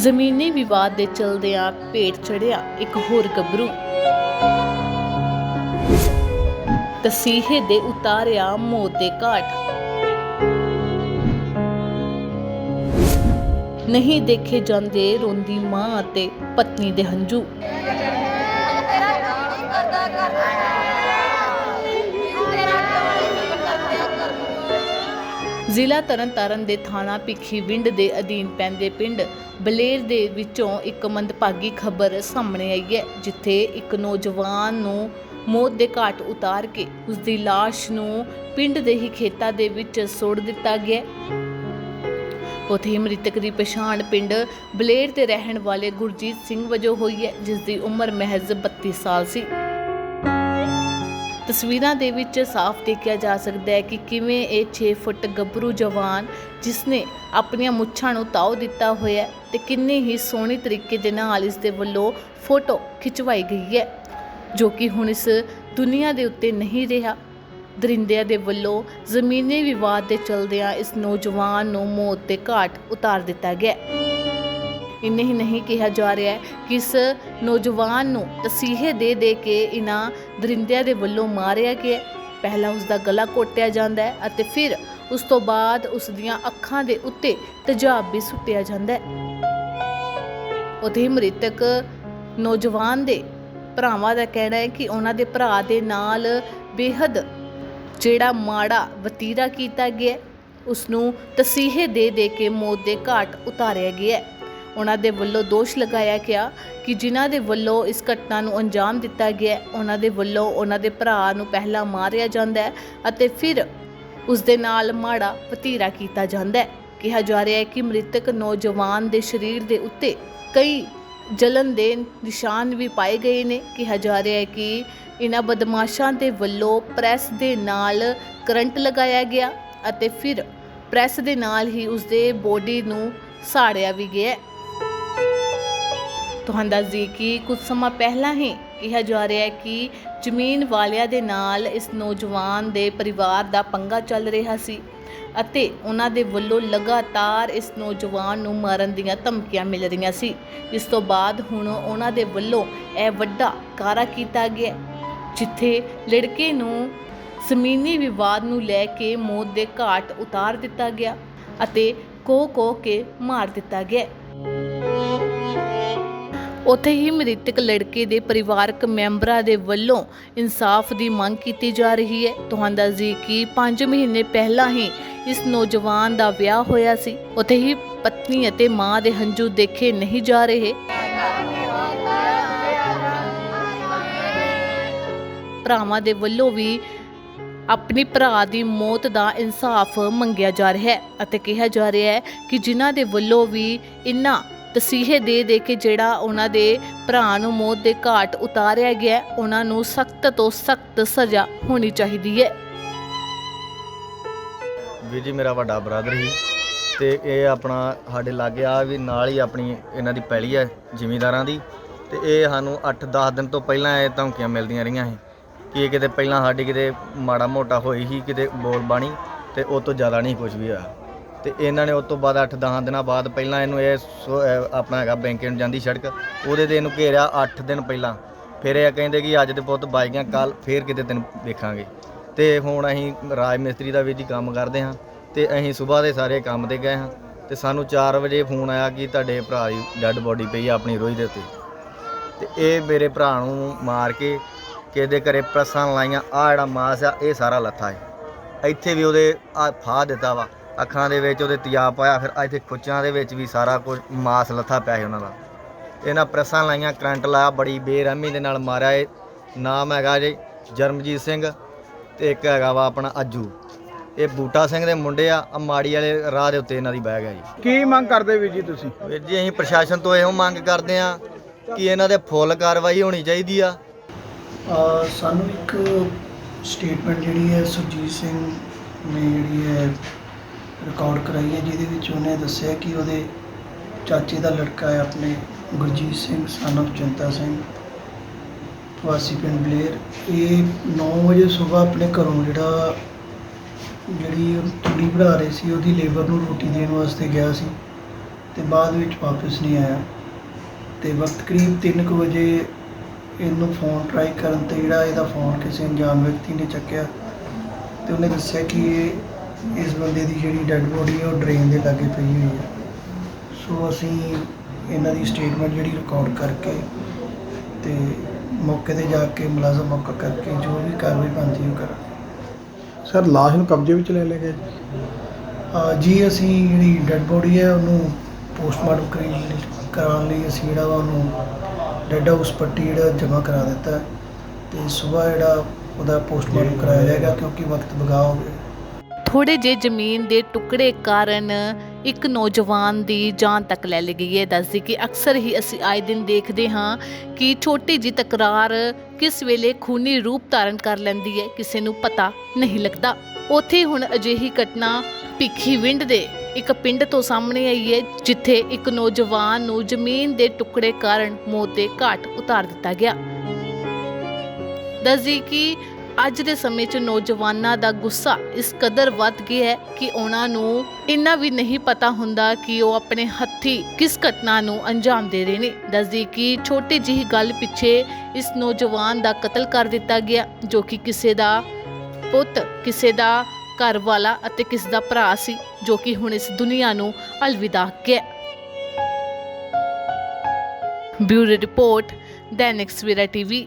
ਜ਼ਮੀਨੀ ਵਿਵਾਦ ਦੇ ਚਲਦਿਆਂ ਭੇਟ ਚੜਿਆ ਇੱਕ ਹੋਰ ਗੱਭਰੂ। ਤਸੀਹੇ ਦੇ ਉਤਾਰਿਆ ਮੌਤ ਦੇ ਘਾਟ। ਨਹੀਂ ਦੇਖੇ ਜਾਂਦੇ ਰੋਂਦੀ ਮਾਂ ਅਤੇ ਪਤਨੀ ਦੇ ਹੰਝੂ। ਜ਼ਿਲ੍ਹਾ ਤਰਨਤਾਰਨ ਦੇ ਥਾਣਾ ਭਿੱਖੀ ਵਿੰਡ ਦੇ ਅਧੀਨ ਪੈਂਦੇ ਪਿੰਡ ਬਲੇਰ ਦੇ ਵਿੱਚੋਂ ਇੱਕ ਮੰਦਭਾਗੀ ਖਬਰ ਸਾਹਮਣੇ ਆਈ ਹੈ, ਜਿੱਥੇ ਇੱਕ ਨੌਜਵਾਨ ਨੂੰ ਮੌਤ ਦੇ ਘਾਟ ਉਤਾਰ ਕੇ ਉਸ ਦੀ ਲਾਸ਼ ਨੂੰ ਪਿੰਡ ਦੇ ਹੀ ਖੇਤਾਂ ਦੇ ਵਿੱਚ ਸੁੱਟ ਦਿੱਤਾ ਗਿਆ ਹੈ। ਉੱਥੇ ਹੀ ਮ੍ਰਿਤਕ ਦੀ ਪਛਾਣ ਪਿੰਡ ਬਲੇਰ ਦੇ ਰਹਿਣ ਵਾਲੇ ਗੁਰਜੀਤ ਸਿੰਘ ਵਜੋਂ ਹੋਈ ਹੈ ਜਿਸ ਦੀ ਉਮਰ ਮਹਿਜ਼ 32 ਸਾਲ ਸੀ ਤਸਵੀਰਾਂ ਦੇ ਵਿੱਚ ਸਾਫ਼ ਦੇਖਿਆ ਜਾ ਸਕਦਾ ਹੈ ਕਿ ਕਿਵੇਂ ਇਹ 6 ਫੁੱਟ ਗੱਭਰੂ ਜਵਾਨ ਜਿਸ ਨੇ ਆਪਣੀਆਂ ਮੁੱਛਾਂ ਨੂੰ ਤਾਓ ਦਿੱਤਾ ਹੋਇਆ ਹੈ ਤੇ ਕਿੰਨੇ ਹੀ ਸੋਹਣੇ ਤਰੀਕੇ ਦੇ ਨਾਲ ਇਸ ਦੇ ਵੱਲੋਂ ਫੋਟੋ ਖਿਚਵਾਈ ਗਈ ਹੈ, ਜੋ ਕਿ ਹੁਣ ਇਸ ਦੁਨੀਆ ਦੇ ਉੱਤੇ ਨਹੀਂ ਰਿਹਾ। ਦਰਿੰਦਿਆਂ ਦੇ ਵੱਲੋਂ ਜ਼ਮੀਨੀ ਵਿਵਾਦ ਦੇ ਚਲਦਿਆਂ ਇਸ ਨੌਜਵਾਨ ਨੂੰ ਮੌਤ ਦੇ ਘਾਟ ਉਤਾਰ ਦਿੱਤਾ ਗਿਆ ਇੰਨੇ ਹੀ ਨਹੀਂ ਕਿਹਾ ਜਾ ਰਿਹਾ ਹੈ ਕਿ ਇਸ ਨੌਜਵਾਨ ਨੂੰ ਤਸੀਹੇ ਦੇ ਦੇ ਕੇ ਇਹਨਾਂ ਦਰਿੰਦਿਆਂ ਦੇ ਵੱਲੋਂ ਮਾਰਿਆ ਗਿਆ ਪਹਿਲਾਂ ਉਸ ਦਾ ਗਲਾ ਕੋਟਿਆ ਜਾਂਦਾ ਹੈ ਅਤੇ ਫਿਰ ਉਸ ਤੋਂ ਬਾਅਦ ਉਸ ਦੀਆਂ ਅੱਖਾਂ ਦੇ ਉੱਤੇ ਤੇਜ਼ਾਬ ਵੀ ਸੁੱਟਿਆ ਜਾਂਦਾ ਹੈ ਉਥੇ ਮ੍ਰਿਤਕ ਨੌਜਵਾਨ ਦੇ ਭਰਾਵਾਂ ਦਾ ਕਹਿਣਾ ਹੈ ਕਿ ਉਹਨਾਂ ਦੇ ਭਰਾ ਦੇ ਨਾਲ ਬੇਹੱਦ ਜਿਹੜਾ ਮਾੜਾ ਵਤੀਰਾ ਕੀਤਾ ਗਿਆ ਹੈ, ਉਸ ਨੂੰ ਤਸੀਹੇ ਦੇ ਦੇ ਕੇ ਮੌਤ ਦੇ ਘਾਟ ਉਤਾਰਿਆ ਗਿਆ ਹੈ। ਉਹਨਾਂ ਦੇ ਵੱਲੋਂ ਦੋਸ਼ ਲਗਾਇਆ ਗਿਆ ਕਿ ਜਿਨ੍ਹਾਂ ਦੇ ਵੱਲੋਂ ਇਸ ਘਟਨਾ ਨੂੰ ਅੰਜਾਮ ਦਿੱਤਾ ਗਿਆ ਉਹਨਾਂ ਦੇ ਵੱਲੋਂ ਉਹਨਾਂ ਦੇ ਭਰਾ ਨੂੰ ਪਹਿਲਾਂ ਮਾਰਿਆ ਜਾਂਦਾ ਹੈ ਅਤੇ ਫਿਰ ਉਸ ਦੇ ਨਾਲ ਮਾੜਾ ਵਤੀਰਾ ਕੀਤਾ ਜਾਂਦਾ ਹੈ। ਕਿਹਾ ਜਾ ਰਿਹਾ ਹੈ ਕਿ ਮ੍ਰਿਤਕ ਨੌਜਵਾਨ ਦੇ ਸਰੀਰ ਦੇ ਉੱਤੇ ਕਈ ਜਲਨ ਦੇ ਨਿਸ਼ਾਨ ਵੀ ਪਾਏ ਗਏ ਨੇ। ਕਿਹਾ ਜਾ ਰਿਹਾ ਹੈ ਕਿ ਇਹਨਾਂ ਬਦਮਾਸ਼ਾਂ ਦੇ ਵੱਲੋਂ ਪ੍ਰੈਸ ਦੇ ਨਾਲ ਕਰੰਟ ਲਗਾਇਆ ਗਿਆ ਅਤੇ ਫਿਰ ਪ੍ਰੈਸ ਦੇ ਨਾਲ ਹੀ ਉਸਦੇ ਬੋਡੀ ਨੂੰ ਸਾੜਿਆ ਵੀ ਗਿਆ ਤੁਹਾਨੂੰ ਦੱਸ ਦਈਏ ਕਿ ਕੁਝ ਸਮਾਂ ਪਹਿਲਾਂ ਹੀ ਕਿਹਾ ਜਾ ਰਿਹਾ ਹੈ ਕਿ ਜ਼ਮੀਨ ਵਾਲਿਆਂ ਦੇ ਨਾਲ ਇਸ ਨੌਜਵਾਨ ਦੇ ਪਰਿਵਾਰ ਦਾ ਪੰਗਾ ਚੱਲ ਰਿਹਾ ਸੀ ਅਤੇ ਉਹਨਾਂ ਦੇ ਵੱਲੋਂ ਲਗਾਤਾਰ ਇਸ ਨੌਜਵਾਨ ਨੂੰ ਮਾਰਨ ਦੀਆਂ ਧਮਕੀਆਂ ਮਿਲ ਰਹੀਆਂ ਸੀ। ਇਸ ਤੋਂ ਬਾਅਦ ਹੁਣ ਉਹਨਾਂ ਦੇ ਵੱਲੋਂ ਇਹ ਵੱਡਾ ਕਾਰਾ ਕੀਤਾ ਗਿਆ, ਜਿੱਥੇ ਲੜਕੇ ਨੂੰ ਜ਼ਮੀਨੀ ਵਿਵਾਦ ਨੂੰ ਲੈ ਕੇ ਮੌਤ ਦੇ ਘਾਟ ਉਤਾਰ ਦਿੱਤਾ ਗਿਆ ਅਤੇ ਕੋ ਕੋ ਕੇ ਮਾਰ ਦਿੱਤਾ ਗਿਆ। ਉੱਥੇ ਹੀ ਮ੍ਰਿਤਕ ਲੜਕੇ ਦੇ ਪਰਿਵਾਰਕ ਮੈਂਬਰਾਂ ਦੇ ਵੱਲੋਂ ਇਨਸਾਫ ਦੀ ਮੰਗ ਕੀਤੀ ਜਾ ਰਹੀ ਹੈ। ਤੁਹਾਨੂੰ ਦੱਸ ਕਿ 5 ਮਹੀਨੇ ਪਹਿਲਾਂ ਹੀ ਇਸ ਨੌਜਵਾਨ ਦਾ ਵਿਆਹ ਹੋਇਆ ਸੀ। ਉੱਥੇ ਹੀ ਪਤਨੀ ਅਤੇ ਮਾਂ ਦੇ ਹੰਝੂ ਦੇਖੇ ਨਹੀਂ ਜਾ ਰਹੇ। ਭਰਾਵਾਂ ਦੇ ਵੱਲੋਂ ਵੀ ਆਪਣੇ ਭਰਾ ਦੀ ਮੌਤ ਦਾ ਇਨਸਾਫ ਮੰਗਿਆ ਜਾ ਰਿਹਾ ਹੈ ਅਤੇ ਕਿਹਾ ਜਾ ਰਿਹਾ ਹੈ ਕਿ ਜਿਨ੍ਹਾਂ ਦੇ ਵੱਲੋਂ ਵੀ ਇਨ੍ਹਾਂ ਤਸੀਹੇ ਦੇ ਦੇ ਕੇ ਜਿਹੜਾ ਉਹਨਾਂ ਦੇ ਭਰਾ ਨੂੰ ਮੌਤ ਦੇ ਘਾਟ ਉਤਾਰਿਆ ਗਿਆ ਉਹਨਾਂ ਨੂੰ ਸਖਤ ਤੋਂ ਸਖਤ ਸਜ਼ਾ ਹੋਣੀ ਚਾਹੀਦੀ ਹੈ। ਵੀਰ ਜੀ, ਮੇਰਾ ਵੱਡਾ ਬ੍ਰਦਰ ਸੀ ਤੇ ਇਹ ਆਪਣਾ ਸਾਡੇ ਲਾਗੇ ਆ ਵੀ ਨਾਲ ਹੀ ਆਪਣੀ ਇਹਨਾਂ ਦੀ ਪੈਲੀ ਹੈ ਜ਼ਿਮੀਂਦਾਰਾਂ ਦੀ ਤੇ ਇਹ ਸਾਨੂੰ 8-10 ਦਿਨ ਤੋਂ ਪਹਿਲਾਂ ਇਹ ਧਮਕੀਆਂ ਮਿਲਦੀਆਂ ਰਹੀਆਂ ਸੀ ਕਿ ਇਹ ਕਿਤੇ ਪਹਿਲਾਂ ਸਾਡੀ ਕਿਤੇ ਮਾੜਾ ਮੋਟਾ ਹੋਈ ਸੀ, ਕਿਤੇ ਬੋਲ ਬਾਣੀ ਤੇ ਉਹ ਤੋਂ ਜ਼ਿਆਦਾ ਨਹੀਂ ਕੁਝ ਵੀ ਹੋਇਆ। ਤੇ ਇਹਨਾਂ ਨੇ ਉਸ ਤੋਂ ਬਾਅਦ 8-10 ਦਿਨਾਂ ਬਾਅਦ ਪਹਿਲਾਂ ਇਹਨੂੰ ਇਹ ਸੋ- ਇਹ ਆਪਣਾ ਹੈਗਾ ਬੈਂਕੇ ਨੂੰ ਜਾਂਦੀ ਸੜਕ। ਉਹਦੇ ਤੇ ਇਹਨੂੰ ਘੇਰਿਆ 8 ਦਿਨ ਪਹਿਲਾਂ। ਫਿਰ ਇਹ ਕਹਿੰਦੇ ਕਿ ਅੱਜ ਦੇ ਪੁੱਤ ਬਾਈ ਗਿਆ ਕੱਲ ਫੇਰ ਕਿਤੇ ਤੈਨੂੰ ਦੇਖਾਂਗੇ। ਤੇ ਹੁਣ ਅਸੀਂ ਰਾਜ ਮਿਸਤਰੀ ਦਾ ਵੀ ਜੀ ਕੰਮ ਕਰਦੇ ਹਾਂ ਤੇ ਅਸੀਂ ਸਵੇਰ ਦੇ ਸਾਰੇ ਕੰਮ ਤੇ ਗਏ ਹਾਂ ਤੇ ਸਾਨੂੰ 4 ਵਜੇ ਫੋਨ ਆਇਆ ਕਿ ਤੁਹਾਡੇ ਭਰਾ ਦੀ ਡੈੱਡ ਬੋਡੀ ਪਈ ਆ ਆਪਣੀ ਰੋਈ ਦੇ ਉੱਤੇ। ਤੇ ਇਹ ਮੇਰੇ ਭਰਾ ਨੂੰ ਮਾਰ ਕੇ ਕਿਹਦੇ ਘਰੇ ਪ੍ਰਸਾਂ ਲਾਈਆਂ ਆ ਜਿਹੜਾ ਮਾਸ ਆ, ਇਹ ਸਾਰਾ ਲੱਥਾ ਹੈ। ਇੱਥੇ ਵੀ ਉਹਦੇ ਆ ਫਾਹ ਦਿੱਤਾ ਵਾ। ਅੱਖਾਂ ਦੇ ਵਿੱਚ ਉਹਦੇ ਤਿਆਬ ਪਾਇਆ ਫਿਰ ਇੱਥੇ ਖੁੱਚਾਂ ਦੇ ਵਿੱਚ ਵੀ ਸਾਰਾ ਕੁਝ ਮਾਸ ਲੱਥਾ ਪਿਆ ਸੀ ਉਹਨਾਂ ਦਾ। ਇਹਨਾਂ ਪ੍ਰੈਸਾਂ ਲਾਈਆਂ ਕਰੰਟ ਲਾਇਆ ਬੜੀ ਬੇਰਹਿਮੀ ਦੇ ਨਾਲ ਮਾਰਿਆ ਇਹ। ਨਾਮ ਹੈਗਾ ਜੀ ਜਰਮਜੀਤ ਸਿੰਘ ਤੇ ਇੱਕ ਹੈਗਾ ਵਾ ਆਪਣਾ ਅੱਜੂ। ਇਹ ਬੂਟਾ ਸਿੰਘ ਦੇ ਮੁੰਡੇ ਆ ਆਹ ਮਾੜੀ ਵਾਲੇ ਰਾਹ ਦੇ ਉੱਤੇ ਇਹਨਾਂ ਦੀ ਬੈਗ ਹੈ ਜੀ। ਕੀ ਮੰਗ ਕਰਦੇ ਵੀਰ ਜੀ ਤੁਸੀਂ? ਵੀਰ ਜੀ ਅਸੀਂ ਪ੍ਰਸ਼ਾਸਨ ਤੋਂ ਇਹੋ ਮੰਗ ਕਰਦੇ ਆ ਕਿ ਇਹਨਾਂ ਦੇ ਫੁੱਲ ਕਾਰਵਾਈ ਹੋਣੀ ਚਾਹੀਦੀ ਆ। ਅ, ਸਾਨੂੰ ਇੱਕ ਸਟੇਟਮੈਂਟ ਜਿਹੜੀ ਹੈ ਸੁਰਜੀਤ ਸਿੰਘ ਨੇ ਜਿਹੜੀ ਹੈ ਰਿਕਾਰਡ ਕਰਾਈ ਹੈ, ਜਿਹਦੇ ਵਿੱਚ ਉਹਨੇ ਦੱਸਿਆ ਕਿ ਉਹਦੇ ਚਾਚੇ ਦਾ ਲੜਕਾ ਹੈ ਆਪਣੇ ਗੁਰਜੀਤ ਸਿੰਘ ਸਨ of ਚਿੰਤਾ ਸਿੰਘ, ਵਾਸੀ ਪਿੰਡ ਬਲੇਰ। ਇਹ 9 ਵਜੇ ਸਵੇਰ ਆਪਣੇ ਘਰੋਂ ਜਿਹੜਾ, ਜਿਹੜੀ ਉਹ ਤੂੜੀ ਬਣਾ ਰਹੇ ਸੀ, ਉਹਦੀ ਲੇਬਰ ਨੂੰ ਰੋਟੀ ਦੇਣ ਵਾਸਤੇ ਗਿਆ ਸੀ ਤੇ ਬਾਅਦ ਵਿੱਚ ਵਾਪਸ ਨਹੀਂ ਆਇਆ। ਤੇ ਵਕਤ ਕਰੀਬ 3:00 ਵਜੇ ਇਹਨੂੰ ਫੋਨ ਟਰਾਈ ਕਰਨ ਤੇ ਜਿਹੜਾ ਇਹਦਾ ਫੋਨ ਕਿਸੇ ਅਣਜਾਣ ਵਿਅਕਤੀ ਨੇ ਚੱਕਿਆ ਤੇ ਉਹਨੇ ਦੱਸਿਆ ਕਿ ਇਹ ਇਸ ਬੰਦੇ ਦੀ ਜਿਹੜੀ ਡੈੱਡ ਬੋਡੀ ਹੈ ਉਹ ਡਰੇਨ ਦੇ ਲਾਗੇ ਪਈ ਹੋਈ ਹੈ ਸੋ ਅਸੀਂ ਇਹਨਾਂ ਦੀ ਸਟੇਟਮੈਂਟ ਜਿਹੜੀ ਰਿਕਾਰਡ ਕਰਕੇ ਤੇ ਮੌਕੇ ਤੇ ਜਾ ਕੇ ਮੁਲਾਜ਼ਮ ਮੌਕਾ ਕਰਕੇ ਜੋ ਵੀ ਕਾਰਵਾਈ ਬਣਦੀ ਉਹ ਕਰਾਂਗੇ। ਸਰ ਲਾਸ਼ ਨੂੰ ਕਬਜ਼ੇ ਵਿੱਚ ਲੈ ਲਿਆ ਗਿਆ ਜੀ। ਅਸੀਂ ਜਿਹੜੀ ਡੈੱਡ ਬੋਡੀ ਹੈ ਉਹਨੂੰ ਪੋਸਟਮਾਰਟਮ ਲਈ ਕਰਾਉਣ ਲਈ ਅਸੀਂ ਜਿਹੜਾ ਉਹਨੂੰ ਡੈੱਡ ਹਾਊਸ ਪੱਟੀ ਜਿਹੜਾ ਜਮ੍ਹਾਂ ਕਰਾ ਦਿੱਤਾ। ਤੇ ਸਵੇਰ ਜਿਹੜਾ ਉਹਦਾ ਪੋਸਟਮਾਰਟਮ ਕਰਾਇਆ ਜਾਏਗਾ ਕਿਉਂਕਿ ਵਕਤ ਬਗਾ ਹੋ ਗਿਆ। ਥੋੜੇ ਜੇ ਜ਼ਮੀਨ ਦੇ ਟੁਕੜੇ ਕਾਰਨ ਇੱਕ ਨੌਜਵਾਨ ਦੀ ਜਾਨ ਤੱਕ ਲੈ ਲਈ ਗਈ ਹੈ। ਦੱਸਦੀ ਕਿ ਅਕਸਰ ਹੀ ਅਸੀਂ ਆਏ ਦਿਨ ਦੇਖਦੇ ਹਾਂ ਕਿ ਛੋਟੀ ਜੀ ਤਕਰਾਰ ਕਿਸ ਵੇਲੇ ਖੂਨੀ ਰੂਪ ਧਾਰਨ ਕਰ ਲੈਂਦੀ ਹੈ, ਕਿਸੇ ਨੂੰ ਪਤਾ ਨਹੀਂ ਲੱਗਦਾ। ਉੱਥੇ ਹੁਣ ਅਜਿਹੀ ਘਟਨਾ ਭਿੱਖੀ ਵਿੰਡ ਦੇ ਇੱਕ ਪਿੰਡ ਤੋਂ ਸਾਹਮਣੇ ਆਈ ਹੈ, ਜਿੱਥੇ ਇੱਕ ਨੌਜਵਾਨ ਨੂੰ ਜ਼ਮੀਨ ਦੇ ਟੁਕੜੇ ਕਾਰਨ ਮੌਤ ਦੇ ਘਾਟ ਉਤਾਰ ਦਿੱਤਾ ਗਿਆ। ਦੱਸਦੀ ਕਿ ਅੱਜ ਦੇ ਸਮੇਂ 'ਚ ਨੌਜਵਾਨਾਂ ਦਾ ਗੁੱਸਾ ਇਸ ਕਦਰ ਵੱਧ ਗਿਆ ਹੈ ਕਿ ਉਹਨਾਂ ਨੂੰ ਇੰਨਾ ਵੀ ਨਹੀਂ ਪਤਾ ਹੁੰਦਾ ਕਿ ਉਹ ਆਪਣੇ ਹੱਥੀ ਕਿਸ ਘਟਨਾ ਨੂੰ ਅੰਜਾਮ ਦੇ ਰਹੇ ਨੇ। ਦੱਸਦੀ ਕਿ ਛੋਟੀ ਜਿਹੀ ਗੱਲ ਪਿੱਛੇ ਇਸ ਨੌਜਵਾਨ ਦਾ ਕਤਲ ਕਰ ਦਿੱਤਾ ਗਿਆ, ਜੋ ਕਿ ਕਿਸੇ ਦਾ ਪੁੱਤ, ਕਿਸੇ ਦਾ ਘਰ ਵਾਲਾ ਅਤੇ ਕਿਸੇ ਦਾ ਭਰਾ ਸੀ, ਜੋ ਕਿ ਹੁਣ ਇਸ ਦੁਨੀਆ ਨੂੰ ਅਲਵਿਦਾ ਗਿਆ bureau report, Dainik Savera TV.